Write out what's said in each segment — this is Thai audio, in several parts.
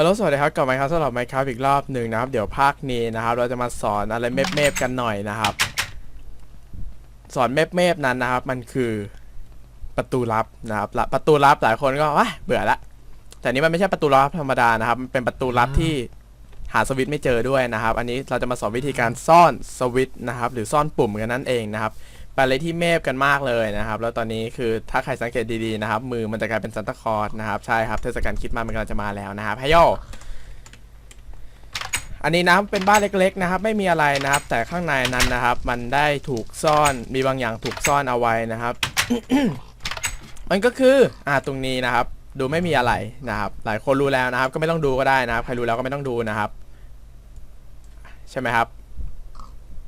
ฮัลโหลสวัสดีครับกลับมาครับสำหรับไมค์ครับอีกรอบหนึ่งนะครับ เดี๋ยวภาคนี้นะครับ เราจะมาสอนอะไรเมฟๆกันหน่อยนะครับ สอนเมฟๆนั้นนะครับ มันคือประตูลับนะครับละประตูลับหลายคนก็ว้าเบื่อละแต่นี้มันไม่ใช่ประตูลับธรรมดานะครับ มันเป็นประตูลับที่หาสวิตช์ไม่เจอด้วยนะครับ อันนี้เราจะมาสอนวิธีการซ่อนสวิตช์นะครับ หรือซ่อนปุ่มกันนั่นเองนะครับ ไปเลยที่เมฟกันมากเลยนะครับ แล้วตอนนี้คือถ้าใครสังเกตดีๆนะครับ มือมันจะกลายเป็นซันตาคอร์สนะครับ ใช่ครับ เทศกาลคริดมาสมันกำลังจะมาแล้วนะครับไฮโยอันนี้นะครับเป็นบ้านเล็กๆนะครับ ไม่มีอะไรนะครับ แต่ข้างในนั้นนะครับ มันได้ถูกซ่อนมีบางอย่างถูกซ่อนเอาไว้นะครับ มันก็คืออ่าตรงนี้นะครับ ดูไม่มีอะไรนะครับ หลายคนรู้แล้วนะครับ ก็ไม่ต้องดูก็ได้นะครับ ใครรู้แล้วก็ไม่ต้องดูนะครับ ใช่ไหมครับ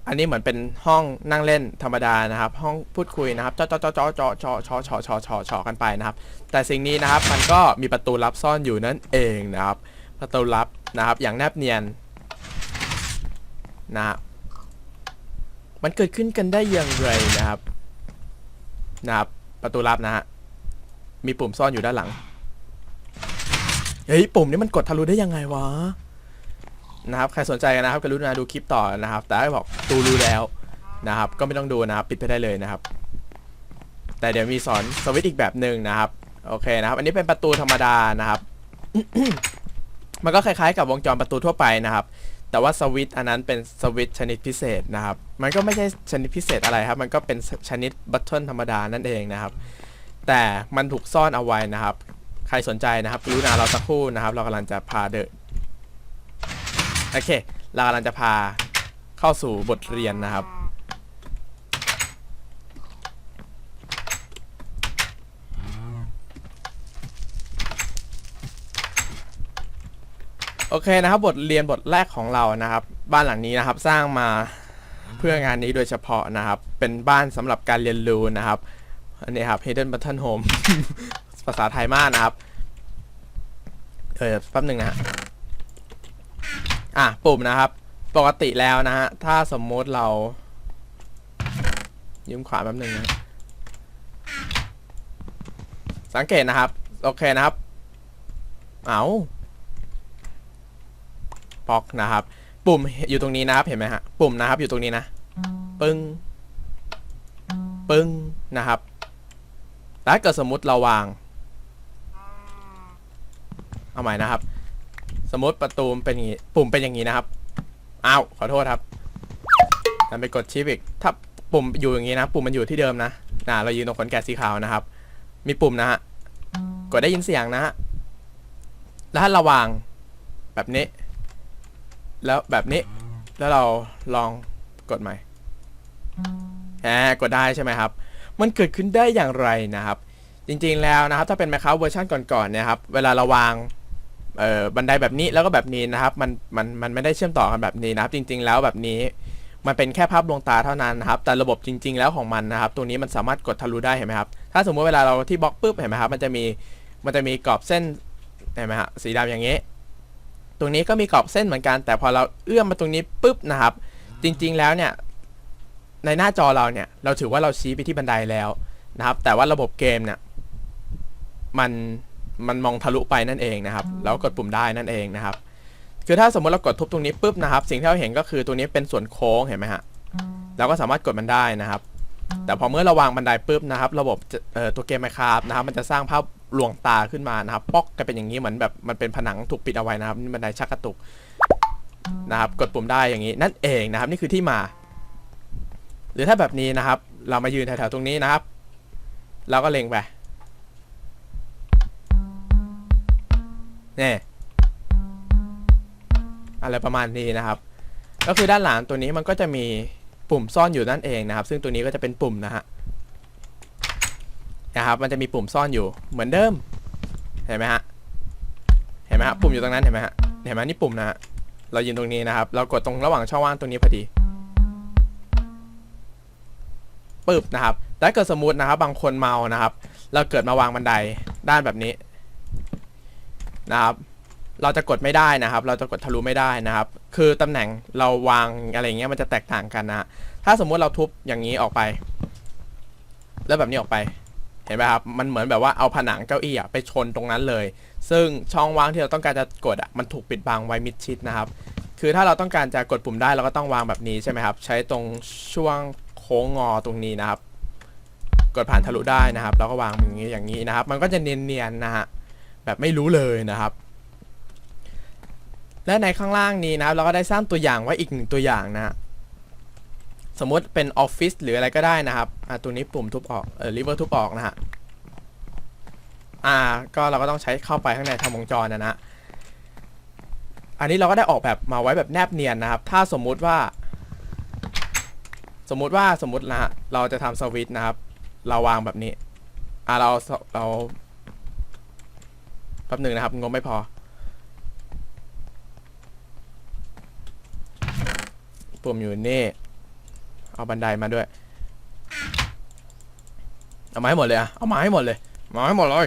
อันนี้เหมือนเป็นห้องนั่งเล่นธรรมดานะครับ ห้องพูดคุยนะครับจาะเจาะเจาะเจาะเจาะเจาะเจาะเจาะเจาะเจาะเจาะกันไปนะครับ แต่สิ่งนี้นะครับมันก็มีประตูลับซ่อนอยู่นั่นเองนะครับ ประตูลับนะครับ อย่างแนบเนียนนะฮะมันเกิดขึ้นกันได้อย่างไรนะครับนะครับ ประตูลับนะฮะมีปุ่มซ่อนอยู่ด้านหลังเฮ้ยปุ่มนี้มันกดทะลุได้ยังไงวะ นะครับใครสนใจนะครับกรุณาดูคลิปต่อนะครับ แต่ถ้าบอกตูรู้แล้วนะครับ ก็ไม่ต้องดูนะครับ ปิดไปได้เลยนะครับ แต่เดี๋ยวมีสอนสวิตอีกแบบหนึ่งนะครับ โอเคนะครับ อันนี้เป็นประตูธรรมดานะครับ มันก็คล้ายๆ กับวงจรประตูทั่วไปนะครับ แต่ว่าสวิตอันนั้นเป็นสวิตชนิดพิเศษนะครับ มันก็ไม่ใช่ชนิดพิเศษอะไรครับ มันก็เป็นชนิดบัตเทิลธรรมดานั่นเองนะครับ แต่มันถูกซ่อนเอาไว้นะครับ ใครสนใจนะครับกรุณาเราสักครู่นะครับ เรากำลังจะพาเดิน โอเค เรากำลังจะพาเข้าสู่บทเรียนนะครับ โอเคนะครับบทเรียนบทแรกของเรานะครับ บ้านหลังนี้นะครับสร้างมาเพื่องานนี้โดยเฉพาะนะครับ เป็นบ้านสำหรับการเรียนรู้นะครับ อันนี้ครับ Hidden Button Home ภาษาไทยมากนะครับ เออแป๊บหนึ่งนะฮะ อะปุ่มนะครับ ปกติแล้วนะฮะ ถ้าสมมติเรายืมขวาแป๊บหนึ่งนะสังเกตนะครับ โอเคนะครับ เอาปอกนะครับ ปุ่มอยู่ตรงนี้นะครับเห็นไหมฮะ ปุ่มนะครับ อยู่ตรงนี้นะ ปึ้ง ปึ้งนะครับแล้วถ้าเกิดสมมติเราวาง เอาใหม่นะครับ สมมติประตูมันเป็นอย่างนี้ปุ่มเป็นอย่างนี้นะครับอ้าวขอโทษครับนั่นไปกดชิปอีกถ้าปุ่มอยู่อย่างนี้นะ ปุ่มมันอยู่ที่เดิมนะน่ะเรายืนตรงขนแกะสีขาวนะครับ มีปุ่มนะฮะกดได้ยินเสียงนะฮะแล้วถ้าเราวางแบบนี้ แล้วแบบนี้ แล้วเราลองกดใหม่แหมกดได้ใช่ไหมครับ มันเกิดขึ้นได้อย่างไรนะครับ จริงๆแล้วนะครับ ถ้าเป็น Minecraft เวอร์ชันก่อนๆเนะครับ เวลาเราวาง เอ่อบันไดแบบนี้แล้วก็แบบนี้นะครับมันมันมันไม่ได้เชื่อมต่อกันแบบนี้นะครับจริง ๆ แล้วแบบนี้มันเป็นแค่ภาพลวงตาเท่านั้นนะครับ แต่ระบบจริง ๆ แล้วของมันนะครับ ตัวนี้มันสามารถกดทะลุได้เห็นไหมครับ ถ้าสมมติเวลาเราที่บล็อกปุ๊บเห็นไหมครับ มันจะมีมันจะมีกรอบเส้นเห็นไหมฮะสีดำอย่างนี้ ตรงนี้ก็มีกรอบเส้นเหมือนกัน แต่พอเราเอื้อมมาตรงนี้ปุ๊บนะครับ จริง ๆ แล้วเนี่ยในหน้าจอเราเนี่ยเราถือว่าเราชี้ไปที่บันไดแล้วนะครับ แต่ว่าระบบเกมเนี่ยมัน มันมองทะลุไปนั่นเองนะครับ แล้วกดปุ่มได้นั่นเองนะครับ คือถ้าสมมติเรากดทุบตรงนี้ปุ๊บนะครับ สิ่งที่เราเห็นก็คือตรงนี้เป็นส่วนโค้งเห็นไหมฮะเราก็สามารถกดมันได้นะครับ แต่พอเมื่อเราวางบันไดปุ๊บนะครับ ระบบตัวเกมไมครับนะครับ มันจะสร้างภาพลวงตาขึ้นมานะครับป๊อกกันเป็นอย่างนี้เหมือนแบบมันเป็นผนังถูกปิดเอาไว้นะครับนี่บันไดชักกระตุกนะครับ กดปุ่มได้อย่างนี้นั่นเองนะครับ นี่คือที่มา หรือถ้าแบบนี้นะครับ เรามายืนแถวๆตรงนี้นะครับ เราก็เล็งไป เนี่ยอะไรประมาณนี้นะครับ ก็คือด้านหลังตัวนี้มันก็จะมีปุ่มซ่อนอยู่นั่นเองนะครับ ซึ่งตัวนี้ก็จะเป็นปุ่มนะฮะนะครับ มันจะมีปุ่มซ่อนอยู่เหมือนเดิม เห็นไหมฮะ เห็นไหมฮะปุ่มอยู่ตรงนั้นเห็นไหมฮะ เห็นไหมนี่ปุ่มนะฮะ เรายืนตรงนี้นะครับ เรากดตรงระหว่างช่องว่างตรงนี้พอดีปึ๊บนะครับถ้าเกิดสมมตินะครับ บางคนเมานะครับ เราเกิดมาวางบันไดด้านแบบนี้ นะครับ เราจะกดไม่ได้นะครับ เราจะกดทะลุไม่ได้นะครับ คือตำแหน่งเราวางอะไรเงี้ยมันจะแตกต่างกันนะถ้าสมมุติเราทุบอย่างนี้ออกไป แล้วแบบนี้ออกไป เห็นไหมครับ มันเหมือนแบบว่าเอาผนังเก้าอี้อะไปชนตรงนั้นเลย ซึ่งช่องว่างที่เราต้องการจะกดอะมันถูกปิดบังไว้มิดชิดนะครับ คือถ้าเราต้องการจะกดปุ่มได้เราก็ต้องวางแบบนี้ใช่ไหมครับ ใช้ตรงช่วงโค้งงอตรงนี้นะครับ กดผ่านทะลุได้นะครับ แล้วก็วางอย่างนี้อย่างนี้นะครับ มันก็จะเนียนๆนะฮะ แบบไม่รู้เลยนะครับ และในข้างล่างนี้นะครับเราก็ได้สร้างตัวอย่างไว้อีกหนึ่งตัวอย่างนะสมมติเป็นออฟฟิศหรืออะไรก็ได้นะครับอ่าตัวนี้ปุ่มทุบออกเออลิเวอร์ทุบออกนะฮะอ่าก็เราก็ต้องใช้เข้าไปข้างในทำวงจรนะนะอันนี้เราก็ได้ออกแบบมาไว้แบบแนบเนียนนะครับ ถ้าสมมุติว่า สมมุติว่าสมมตินะฮะเราจะทำสวิตช์นะครับ เราวางแบบนี้อ่าเราเรา ป๊บหนึ่งนะครับงบไม่พอ ปุ่มอยู่นี่ เอาบันไดมาด้วย เอามาให้หมดเลยอะเอามาให้หมดเลย มาให้หมดเลย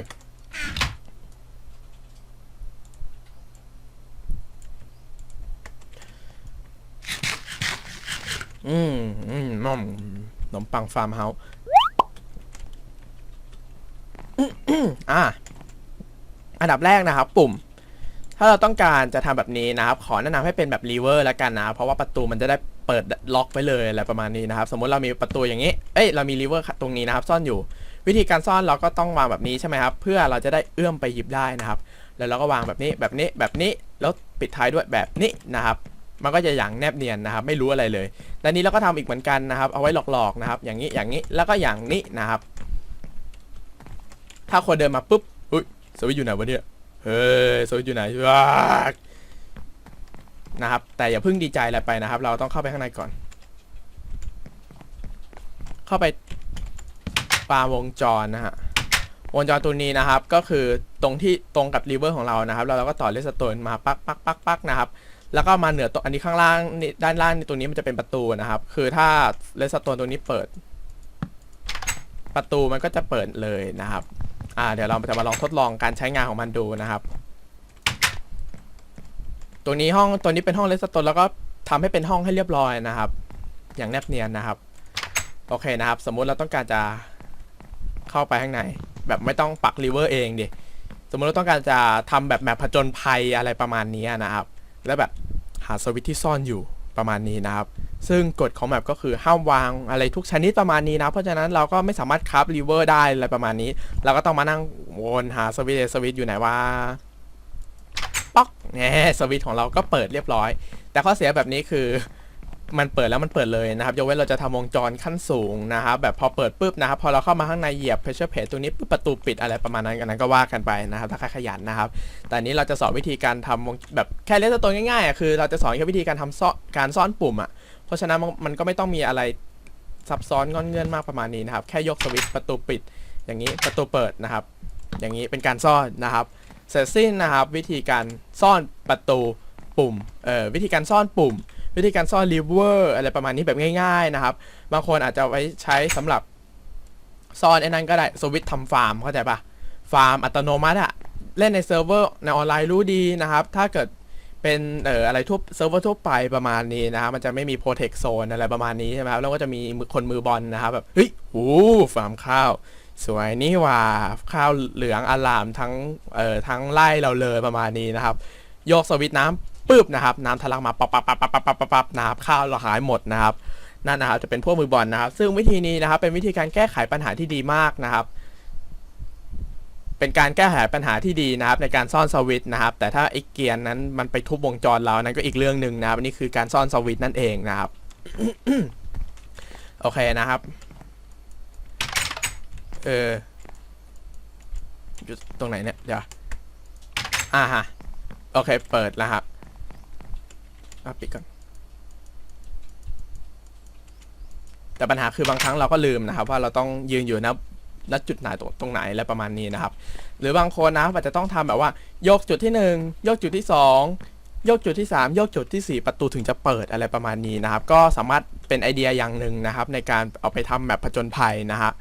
อืมอืมน่อมขนมปังฟาร์มเฮาส์อื้ออื้ออ่า อันดับแรกนะครับ ปุ่ม ถ้าเราต้องการจะทำแบบนี้นะครับ ขอแนะนำให้เป็นแบบรีเวอร์แล้วกันนะเพราะว่าประตูมันจะได้เปิดล็อกไว้เลยอะไรประมาณนี้นะครับ สมมติเรามีประตูอย่างนี้ เอ้ยเรามีรีเวอร์ตรงนี้นะครับ ซ่อนอยู่ วิธีการซ่อนเราก็ต้องวางแบบนี้ใช่ไหมครับ เพื่อเราจะได้เอื้อมไปหยิบได้นะครับ แล้วเราก็วางแบบนี้แบบนี้แบบนี้แล้วปิดท้ายด้วยแบบนี้นะครับมันก็จะอย่างแนบเนียนนะครับ ไม่รู้อะไรเลยและนี้เราก็ทำอีกเหมือนกันนะครับ เอาไว้หลอกๆนะครับ อย่างนี้อย่างนี้แล้วก็อย่างนี้นะครับ ถ้าคนเดินมาปุ๊บ สวิตอยู่ไหนวะเนี่ย เฮ้ยสวิตอยู่ไหนว้านะครับ แต่อย่าเพิ่งดีใจอะไรไปนะครับ เราต้องเข้าไปข้างในก่อน เข้าไปปาวงจรนะฮะ วงจรตัวนี้นะครับ ก็คือตรงที่ตรงกับรีเวอร์ของเรานะครับแล้วเราก็ต่อเลสโตนมาปักปักปักปักนะครับ แล้วก็มาเหนือตัวอันนี้ข้างล่างนี่ด้านล่างนี่ตัวนี้มันจะเป็นประตูนะครับ คือถ้าเลสโตนตัวนี้เปิด ประตูมันก็จะเปิดเลยนะครับ อ่าเดี๋ยวเราจะมาลองทดลองการใช้งานของมันดูนะครับ ตัวนี้ห้องตัวนี้เป็นห้องเลสโตนแล้วก็ทำให้เป็นห้องให้เรียบร้อยนะครับ อย่างแนบเนียนนะครับ โอเคนะครับ สมมุติเราต้องการจะเข้าไปข้างใน แบบไม่ต้องปักรีเวอร์เองดิสมมติเราต้องการจะทำแบบแมปผจญภัยอะไรประมาณนี้นะครับ แล้วแบบหาสวิตที่ซ่อนอยู่ ประมาณนี้นะครับ ซึ่งกฎของแมปก็คือห้ามวางอะไรทุกชนิดประมาณนี้นะ เพราะฉะนั้นเราก็ไม่สามารถคราฟรีเวอร์ได้อะไรประมาณนี้ เราก็ต้องมานั่งวนหาสวิตช์สวิตอยู่ไหนว่าป๊อกเนี่ยสวิตของเราก็เปิดเรียบร้อย แต่ข้อเสียแบบนี้คือ มันเปิดแล้วมันเปิดเลยนะครับยกเว้นเราจะทำวงจรขั้นสูงนะครับแบบพอเปิดปุ๊บนะครับพอเราเข้ามาข้างในเหยียบ pressure plate ตัวนี้ปุ๊บประตูปิดอะไรประมาณนั้นกันนั้นก็ว่ากันไปนะครับถ้าใครขยันนะครับแต่นี้เราจะสอนวิธีการทำวงแบบแค่เลสตัวง่ายๆอะคือเราจะสอนแค่วิธีการทำซ่อนการซ่อนปุ่มอะเพราะฉะนั้นมันมันก็ไม่ต้องมีอะไรซับซ้อนงอนเงื่อนมากประมาณนี้นะครับแค่ยกสวิตช์ประตูปิด อย่างนี้ประตูเปิดนะครับ อย่างนี้เป็นการซ่อนนะครับเสร็จสิ้นนะครับ วิธีการซ่อนประตูปุ่มเอ่อวิธีการซ่อนปุ่ม วิธีการซ่อนรีเวอร์อะไรประมาณนี้แบบง่าย ๆนะครับ บางคนอาจจะไว้ใช้สำหรับซ่อนไอ้นั้นก็ได้สวิตทำฟาร์มเข้าใจปะฟาร์มอัตโนมัติอะเล่นในเซิร์ฟเวอร์ในออนไลน์รู้ดีนะครับ ถ้าเกิดเป็นเอ่ออะไรทั่วเซิร์ฟเวอร์ทั่วไปประมาณนี้นะครับ มันจะไม่มีโปรเทคโซนอะไรประมาณนี้ใช่ไหมครับ แล้วก็จะมีคนมือบอลนะครับแบบเฮ้ยโอ้ฟาร์มข้าว สวยนี่ว่าข้าวเหลืองอลามทั้งเอ่อทั้งไร่เราเลยประมาณนี้นะครับ โยกสวิตน้ำ ปึ๊บนะครับน้ำทะลักมาปั๊บปั๊บปั๊บปั๊บปั๊บปั๊บปั๊บปับนะครับข้าวเราหายหมดนะครับนั่นนะครับจะเป็นพวกมือบอลนะครับ ซึ่งวิธีนี้นะครับเป็นวิธีการแก้ไขปัญหาที่ดีมากนะครับ เป็นการแก้ไขปัญหาที่ดีนะครับ ในการซ่อนสวิตนะครับ แต่ถ้าไอ้เกียร์นั้นมันไปทุบวงจรเรานั้นก็อีกเรื่องหนึ่งนะครับอันนี่คือการซ่อนสวิตนั่นเองนะครับโอเคนะครับเอออยู่ตรงไหนเนี่ยเดี๋ยวอ่าฮะโอเคเปิดแล้วครับ อะปิดก่อน แต่ปัญหาคือบางครั้งเราก็ลืมนะครับ ว่าเราต้องยืนอยู่ณณจุดไหนตรงตรงไหนอะไรประมาณนี้นะครับ หรือบางคนนะครับอาจจะต้องทำแบบว่า ยกจุดที่หนึ่งยกจุดที่สองยกจุดที่สามยกจุดที่สี่ประตูถึงจะเปิดอะไรประมาณนี้นะครับ ก็สามารถเป็นไอเดียอย่างหนึ่งนะครับ ในการเอาไปทำแบบผจญภัยนะฮะ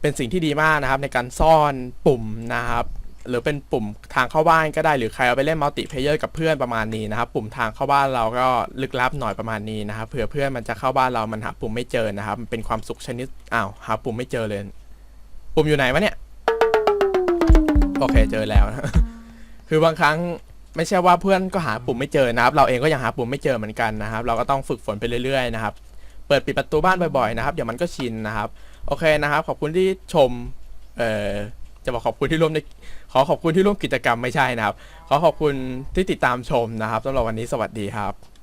เป็นสิ่งที่ดีมากนะครับในการซ่อนปุ่มนะครับ หรือเป็นปุ่มทางเข้าบ้านก็ได้หรือใครเอาไปเล่นมัลติเพลเยอร์กับเพื่อนประมาณนี้นะครับ ปุ่มทางเข้าบ้านเราก็ลึกลับหน่อยประมาณนี้นะครับเผื่อเพื่อนมันจะเข้าบ้านเรามันหาปุ่มไม่เจอนะครับมันเป็นความสุขชนิดอ้าวหาปุ่มไม่เจอเลย ปุ่มอยู่ไหนวะเนี่ยโอเคเจอแล้วนะคือบางครั้งไม่ใช่ว่าเพื่อนก็หาปุ่มไม่เจอนะครับ เราเองก็ยังหาปุ่มไม่เจอเหมือนกันนะครับ เราก็ต้องฝึกฝนไปเรื่อยๆนะครับเปิดปิดประตูบ้านบ่อยๆนะครับเดี๋ยวมันก็ชินนะครับ โอเคนะครับ ขอบคุณที่ชมเอ่อ จะบอกขอบคุณที่ร่วมในขอขอบคุณที่ร่วมกิจกรรมไม่ใช่นะครับ ขอขอบคุณที่ติดตามชมนะครับสำหรับวันนี้สวัสดีครับ